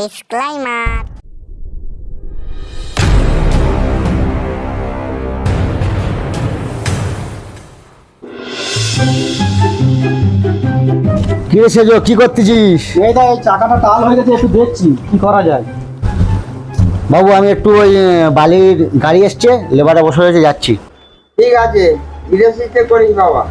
Disclaimer. কি রে সেজো কি করতেছিস? এই দা এই চাকাটা টাল হয়ে গেছে একটু দেখছি কি করা যায়। বাবু আমি একটু ওই বালির গাড়ি এসছে লেবারে বসে রয়েছে যাচ্ছি। ঠিক আছে সুস্থে করিস বাবা।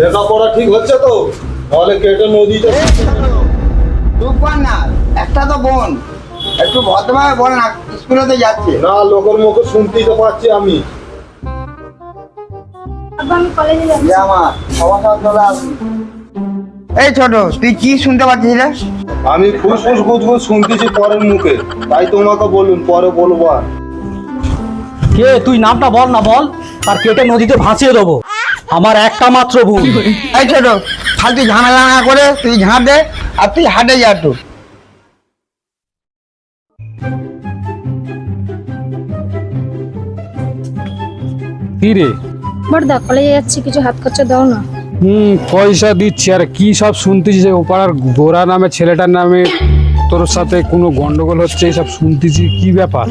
লেখাপড়া ঠিক হচ্ছে তো? তাহলে কেটে নদীতে কর না একটা তো বোন একটু ভদ্রভাবে বল না স্কুলে তো যাচ্ছে। না লোকের মুখে শুনতেই তো পাচ্ছি আমি। আমার সমস্যা চলে আসবি। এই ছোট তুই কি শুনতে পাচ্ছিস রে? আমি ফুসফুস গুজগুজ শুনতেছি পরের মুখে। তাই তোমাকে বলুন পরে বলব আর। কে তুই নামটা বল না বল আর কেটে নদীতে ভাসিয়ে দেবো। আমার একটা মাত্র ভুল এই ছোট ফালতু ঝামেলা না করে তুই ঝাঁপ দে আর তুই হাটে যা একটু। কি রে বড়দা কলেজে যাচ্ছি কিছু হাত খরচা দাও না। হুম পয়সা দিচ্ছি আর কি সব শুনতেছি যে ওপাড়ার গোরা নামে ছেলেটার নামে তোর সাথে কোনো গন্ডগোল হচ্ছে এইসব শুনতেছি কি ব্যাপার?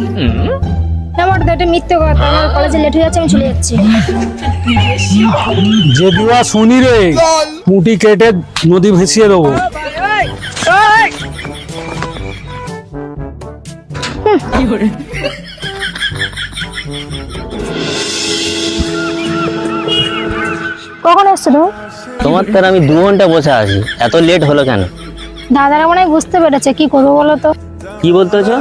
এটা মিথ্যে কথা আমার কলেজে লেট হয়ে যাচ্ছে আমি চলে যাচ্ছি। যে দিওয়া শুনি রে পুঁটি কেটে নদী ভেসিয়ে দেবো। কখন এসছো তুমি? তোমার তার আমি দু ঘণ্টা বসে আছি এত লেট হলো কেন? দাদারা মনে হয় বুঝতে পেরেছে কি করব বলো তো? কি বলতেছো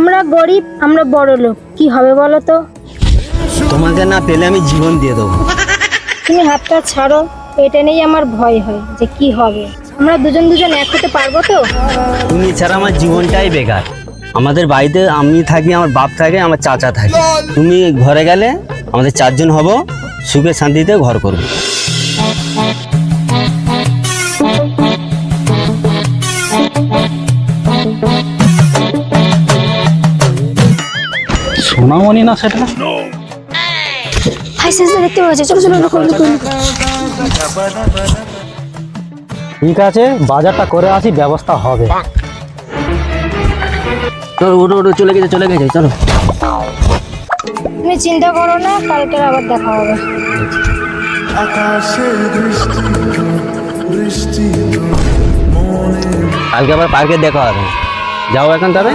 তোমরা গরিব আমরা বড় লোক। কি হবে বলো তো? তোমাকে না পেলে আমি জীবন দিয়ে দেবো। তুমি হাতটা ছাড়ো এটা নিয়েই আমার ভয় হয় যে কি হবে। আমরা দুজন দুজন এক হতে পারব তো? তুমি ছাড়া আমার জীবনটাই বেকার। আমাদের বাড়িতে আমি থাকি আমার বাপ থাকে আমার চাচা থাকে। তুমি ঘরে গেলে আমাদের চারজন হব সুখে শান্তিতে ঘর করব। সোনামণি না সেটা? হাই দেখতে পাচ্ছি চলো চলো লুকো। ঠিক আছে বাজারটা করে আসি ব্যবস্থা হবে। চলো ওটো ওটো চলে গেছে চলে গেছে চলো। তুমি চিন্তা করো না কালকে আবার দেখা হবে। কালকে আবার পার্কে দেখা হবে। যাও এখন তবে।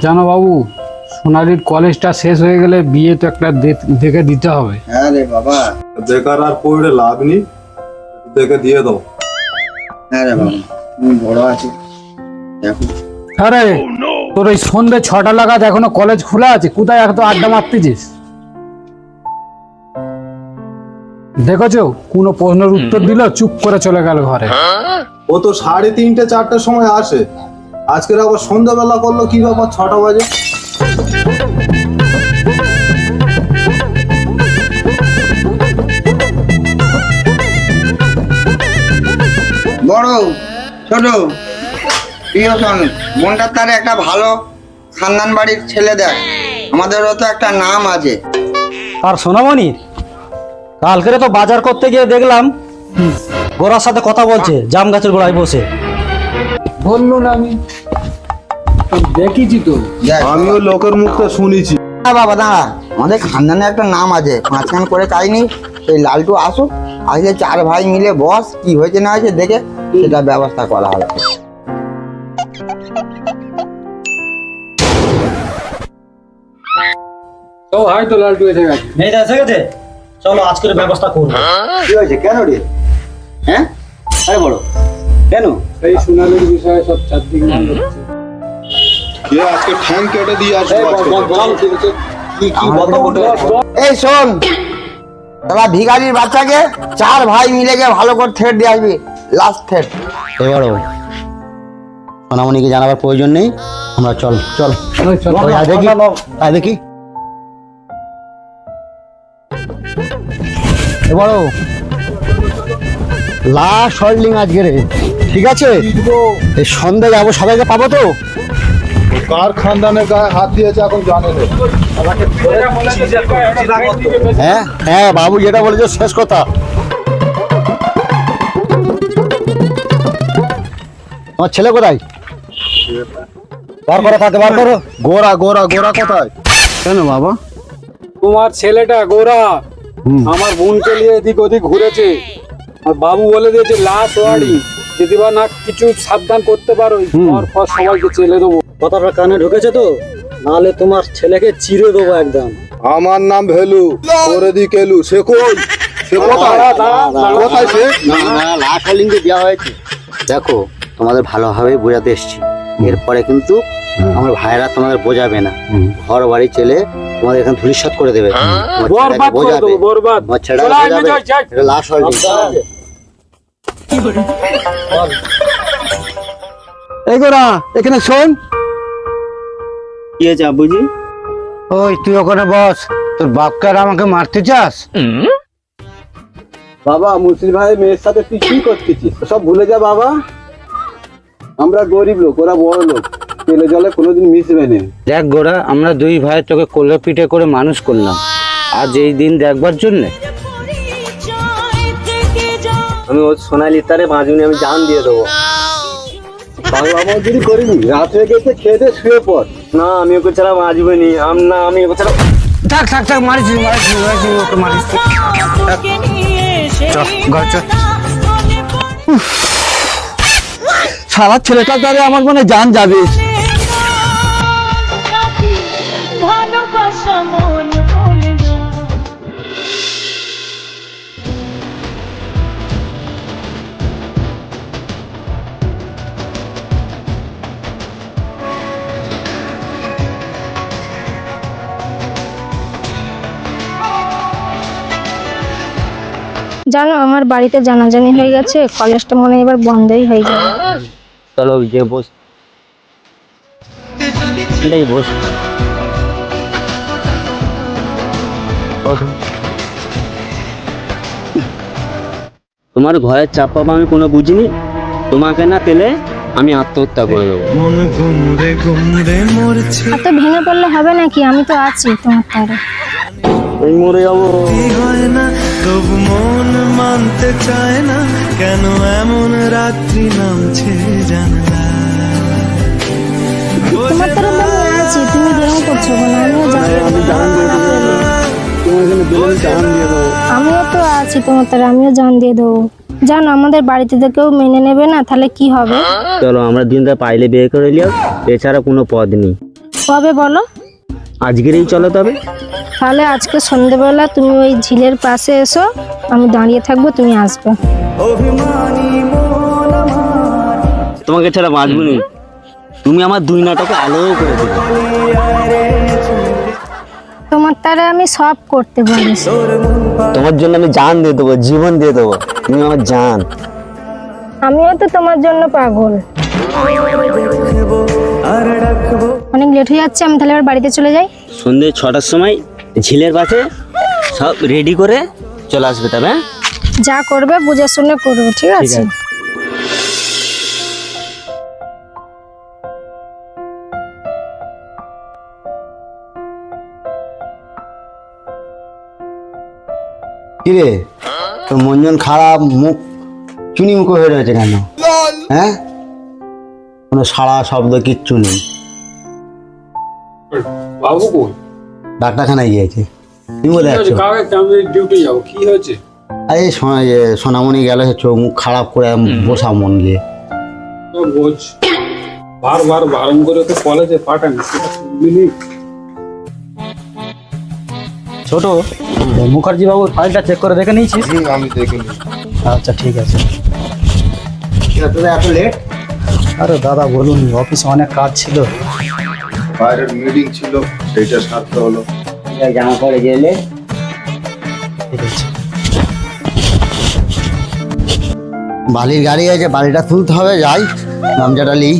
জানো বাবু সোনালির কলেজটা শেষ হয়ে গেলে বিয়ে তো একটা দেখে দিতে হবে। হ্যাঁ রে বাবা। বেকার আর পড়ে লাভ নেই দেখে দিয়ে দাও হ্যাঁ রে বাবা তুমি বড় আছো। দেখো। আরে তোর ওই সন্ধ্যে ছটা লাগাত এখনও কলেজ খোলা আছে কোথায় এত আড্ডা মারতেছিস? দেখেছ কোনো প্রশ্নের উত্তর দিল চুপ করে চলে গেল ঘরে। ও তো সাড়ে তিনটে চারটের সময় আসে। আজকের আবার সন্ধ্যাবেলা করল কি ব্যাপার? ছটা বাজে। বড় ছোট প্রিয় শোন বোনটার তার একটা ভালো খানদান বাড়ির ছেলে দেখ। আমাদেরও তো একটা নাম আছে। আর সোনামণি কালকেরে তো বাজার করতে গিয়ে দেখলাম গোরার সাথে কথা বলছে জাম গাছের গোড়ায় বসে। বলল না আমি। দেখিছি তো। আমিও লোকের মুখটা শুনেছি। না বাবা দাঁড়া। আমাদের খানদানে একটা নাম আছে। পাঁচ খান করে চাইনি সেই লালটু আসুক। আসলে চার ভাই মিলে বস কি হয়েছে না হয়েছে দেখে সেটা ব্যবস্থা করা হবে। তো হয়তো লালটু এসে গেছে। মেয়েটা এসে গেছে? চলো আজকের ব্যবস্থা করব। কি হয়েছে? কেন রে? হ্যাঁ? আরে বড়। কেন? এই সোনালির বিষয়ে সব চারদিক আজকে ঠ্যাং কেটে দিয়ে আসব আজকে? কি কি এই শোন ভিখারির বাচ্চাকে চার ভাই মিলে গিয়ে ভালো করে থেট দিয়ে আসবি লাস্ট থেট। এবারও সোনামণিকে জানাবার প্রয়োজন নেই। আমরা চল চল। দেখি আয় দেখি। এবারও লাস্ট হোল্ডিং আজকে রে ঠিক আছে? এই সন্ধ্যে যাব সবাইকে পাবো তো? কার খানদানের গায়ে হাত দিয়েছে এখন জানে হ্যাঁ হ্যাঁ বাবু যেটা বলেছ শেষ কথা। তোমার ছেলে কোথায়? বার করো তাকে বার করো। গোরা গোরা গোরা কোথায়? কেন বাবা? তোমার ছেলেটা গোরা আমার বোনকে নিয়ে এদিক ওদিক ঘুরেছে। আর বাবু বলে দিয়েছে লাশ ওয়ারি যদি বা না কিছু সাবধান করতে পারো পর পর সবাইকে চেলে দেবো। কথাটা কানে ঢুকেছে তো? নাহলে তোমার ছেলেকে চিরে দেবো একদম। আমার নাম ভেলু করে দি কেলু সে কই? সে কোথায়? কোথায় সে? না না লাস্ট দেওয়া হয়েছে। দেখো তোমাদের ভালোভাবে বোঝাতে এসছি। এরপরে কিন্তু আমার ভাইরা তোমাদের বোঝাবে না। ঘর বাড়ি চলে তোমাদের এখানে ধুলিসাত করে দেবে। তোমার বোঝাবে। দেবো এই গোরা এখানে শোন। কি ওই তুই ওখানে বস। তোর বাপকে আর আমাকে মারতে চাস? বাবা মুসলিম ভাই মেয়ের সাথে তুই কি করতেছিস? সব ভুলে যা বাবা। আমরা গরিব লোক ওরা বড় লোক। তেলে জলে কোনোদিন মিশবে না। দেখ গোরা আমরা দুই ভাই তোকে কোলে পিঠে করে মানুষ করলাম। আজ এই দিন দেখবার জন্যে আমি ও সোনালি তারে বাঁচুনি আমি জান দিয়ে দেবো বাবা আমার যদি করিনি রাত হয়ে গেছে দিয়ে শুয়ে পড় না আমি ওকে ছাড়া বাঁচবো নি আম না আমি ওকে ছাড়া থাক থাক থাক মারিস মারিস মারিস ওকে মারিস ঘর চল। শালা ছেলেটার দ্বারা আমার মনে জান যাবে ভালোবাসা জানো আমার বাড়িতে জানাজানি হয়ে গেছে কলেজটা মনে এবার বন্ধই হয়ে যাবে। চলো যে বস। এটাই বস। তোমার ঘরের চাপ পাবো আমি কোনো বুঝিনি? তোমাকে না পেলে আমি আত্মহত্যা করে দেবো। এত ভেঙে পড়লে হবে নাকি? আমি তো আছি তোমার তারে মরে যাব। তবু মন মানতে চায় না কেন এমন রাত্রি নামছে জানলা? তোমার তো আমি আছি তুমি ভেঙে পড়ছো কেন আমিও জান আমিও তো আছি তোমার তারে আমিও জান দিয়ে দেবো। জানো আমাদের বাড়িতে তো কেউ মেনে নেবে না তাহলে কি হবে? চলো আমরা দিনটা পাইলে বিয়ে করে নিও এছাড়া কোনো পদ নেই। কবে বলো? আজকেরই চলো তবে। তাহলে আজকে সন্ধেবেলা তুমি ওই ঝিলের পাশে এসো আমি দাঁড়িয়ে থাকব তুমি আসবে। তোমাকে ছাড়া বাঁচবো নি। তুমি আমার দুই নাটকে আলো করে দেবে। তোমার তারে আমি সব করতে পারি। তোমার জন্য আমি জান দিয়ে দেবো জীবন দিয়ে দেবো। তুমি আমার জান। আমিও তো তোমার জন্য পাগল। অনেক লেট হয়ে যাচ্ছে আমি তাহলে এবার বাড়িতে চলে যাই। সন্ধ্যে ছটার সময় ঝিলের পাশে সব রেডি করে চলে আসবে তবে হ্যাঁ? যা করবে বুঝে শুনে করবে ঠিক আছে। কিরে? তোর মনজন খারাপ মুখ চুনি মুখো হয়ে রয়েছে কেন? হ্যাঁ? কোনো সাড়া শব্দ কিচ্ছু নেই। বাবু কই ডাক্তারখানায় গিয়েছে। তুমি বলে কি হয়েছে? কাকে আমি ডিউটি যাব? কি হয়েছে? আরে সোনা- সোনামণি গেল চোখ মুখ খারাপ করে বসা মন দিয়ে। বোঝ বারবার বারণ করে তো কলেজে পাঠান ছোট মুখার্জি বাবুর ফাইলটা চেক করে দেখে নিয়েছিস আমি দেখিনি আচ্ছা ঠিক আছে। এত লেট আরে দাদা বলুন অফিসে অনেক কাজ ছিল। বাইরের মিটিং ছিল সেইটা সারতে হলো। জামা পরে গেলে বালির গাড়ি আছে বালিটা তুলতে হবে যাই গামছাটা লি।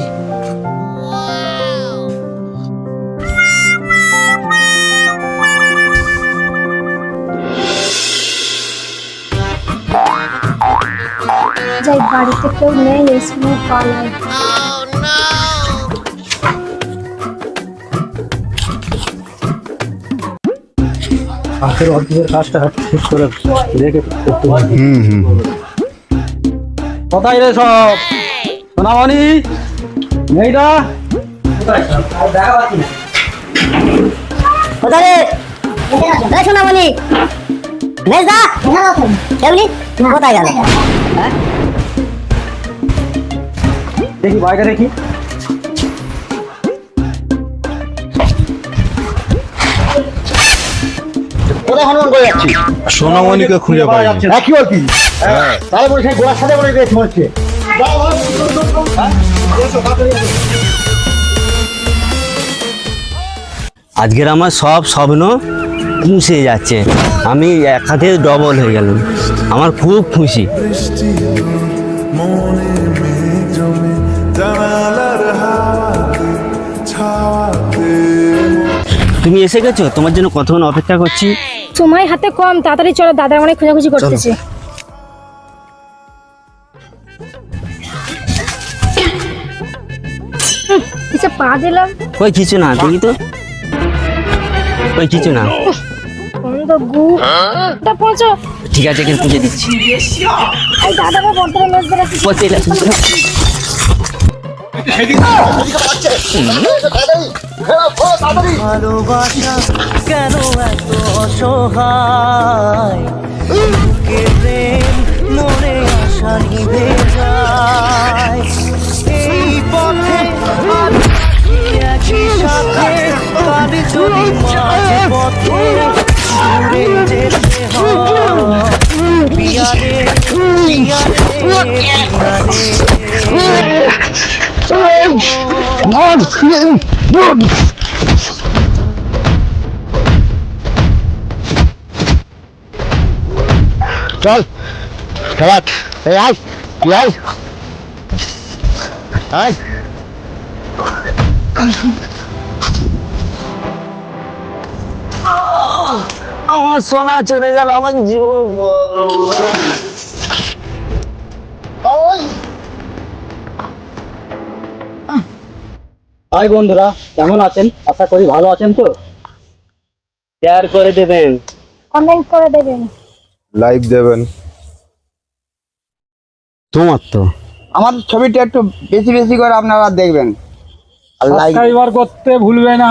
যাই বাড়িতে কেউ নেই এসে পালাই। হাতের অর্ধেকের কাজটা ঠিক করে রেখে করতে হবে। কোথায় রে সব? সোনামণি? মেয়েটা? কোথায় রে? সোনামণি। মেজদা কেমনি? কোথায় গেল? দেখি বাইরে দেখি। হনুমান করে যাচ্ছি। সোনামণিকে খুঁজে পাই যাচ্ছে হ্যাঁ কি? বলছি তাহলে বলছে গোড়ার সাথে বলে গেছে আজকের আমার সব স্বপ্ন মুছে যাচ্ছে। আমি এক হাতে ডবল হয়ে গেলাম। আমার খুব খুশি। তুমি এসে গেছো? তোমার জন্য কতক্ষণ অপেক্ষা করছি? সময় হাতে কম তাড়াতাড়ি চলো দাদার অনেক খোঁজাখুঁজি করতেছে। কিসে পা দিলাম। ওই কিছু না দেখি তো। ওই কিছু না। ঠিক আছে এখানে পুজো দিচ্ছি। দাদারা বর্তমানে ভালোবাসা কেন এত অসহায়? প্রেম মনে আশা নিভে যায়। এই পথে একই সাথে কাঁধে যদি মাঝে যেতে হয় চল খেলাট এই আয় তুই আয়? আয়। আমার সোনা চলে গেল আমার জীবন হাই বন্ধুরা কেমন আছেন? আশা করি ভালো আছেন তো? শেয়ার করে দেবেন। কমেন্ট করে দেবেন। লাইভ দেবেন। তোমার তো। আমার ছবিটা একটু বেশি বেশি করে আপনারা দেখবেন। আর লাইক সাবস্ক্রাইবার করতে ভুলবে না।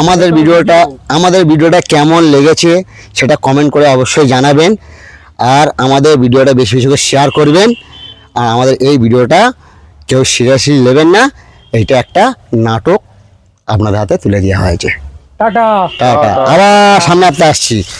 আমাদের ভিডিওটা আমাদের ভিডিওটা কেমন লেগেছে সেটা কমেন্ট করে অবশ্যই জানাবেন। আর আমাদের ভিডিওটা বেশি বেশি করে শেয়ার করবেন। আর আমাদের এই ভিডিওটা কেউ সিরিয়াসলি নেবেন না। এটা একটা নাটক আপনাদের হাতে তুলে দেওয়া হয়েছে। টাটা। টাটা। আবার সামনে আপনি আসছি।